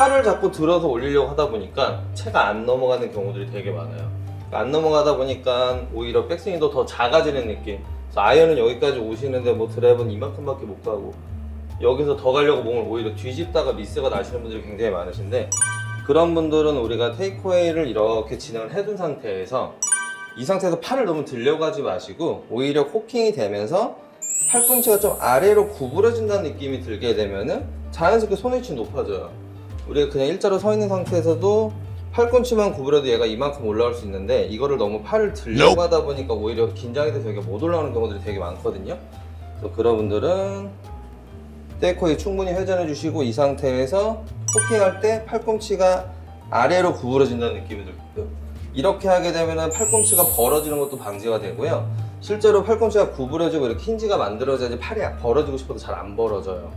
팔을 자꾸 들어서 올리려고 하다 보니까 채가 안 넘어가는 경우들이 되게 많아요. 안 넘어가다 보니까 오히려 백스윙도 더 작아지는 느낌. 그래서 아이언은 여기까지 오시는데 뭐 드라이브는 이만큼밖에 못 가고 여기서 더 가려고 몸을 오히려 뒤집다가 미스가 나시는 분들이 굉장히 많으신데 그런 분들은 우리가 테이크웨이를 이렇게 진행을 해둔 상태에서 이 상태에서 팔을 너무 들려고 하지 마시고 오히려 코킹이 되면서 팔꿈치가 좀 아래로 구부러진다는 느낌이 들게 되면은 자연스럽게 손위치 높아져요. 우리가 그냥 일자로 서 있는 상태에서도 팔꿈치만 구부려도 얘가 이만큼 올라올 수 있는데 이거를 너무 팔을 들려고 하다 보니까 오히려 긴장이 돼서 여기가 못 올라오는 경우들이 되게 많거든요. 그래서 그런 분들은 떼코에 충분히 회전해 주시고 이 상태에서 포킹할 때 팔꿈치가 아래로 구부러진다는 느낌이 들고요. 이렇게 하게 되면 팔꿈치가 벌어지는 것도 방지가 되고요. 실제로 팔꿈치가 구부러지고 이렇게 힌지가 만들어져야지 팔이 벌어지고 싶어도 잘 안 벌어져요.